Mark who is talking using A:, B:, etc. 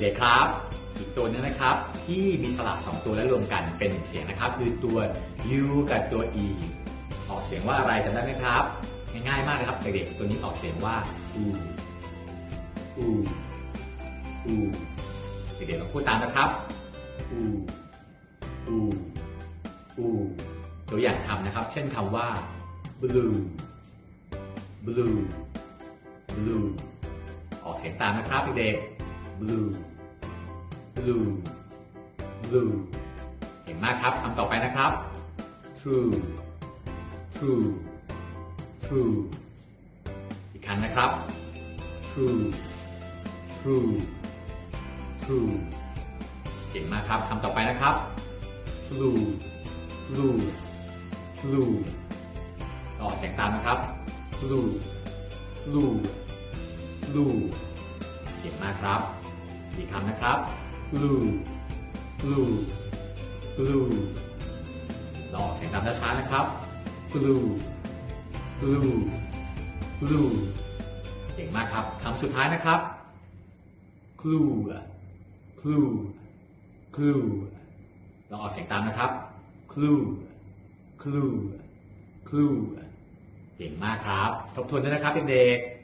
A: เด็กๆครับ อีกตัวหนึงนะครับ ที่มีสระสองตัวแล้วรวมกันเป็นเสียงนะครับ คือตัว u กับตัว e ออกเสียงว่าอะไรจำได้ไหมครับ ง่ายๆมากเลยครับเด็กๆตัวนี้ออกเสียงว่า u u u เด็กๆลองพูดตามนะครับ u u u ตัวอย่างคำนะครับ เช่นคำว่า blue blue blue ออกเสียงตามนะครับเด็กๆ blue blue blue เก่งมากครับคำต่อไปนะครับ true true true อีกครั้งนะครับ true true true เก่งมากครับคำต่อไปนะครับ flu flu flu ออกเสียงตามนะครับ flu flu flu เก่งมากครับ อีกคำนะครับ flu flu flu เราออกเสียงตามช้าๆนะครับ flu flu flu เก่งมากครับคำสุดท้ายนะครับ clue clue clue เราออกเสียงตามนะครับ clue clue clue เก่งมากครับ ทบทวนด้วยนะครับเด็กๆ